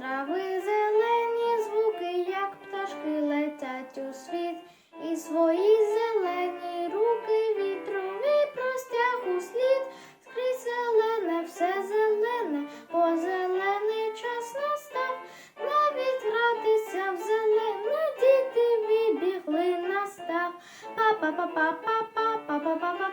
трави зелені звуки, як пташки летять у світ, і свої зелені руки вітрові простяг у слід, скрізь зелене, все зелене, бо зелений час настав, навіть гратися в зелене, діти вибігли на став. Па-па-па-па-па-па.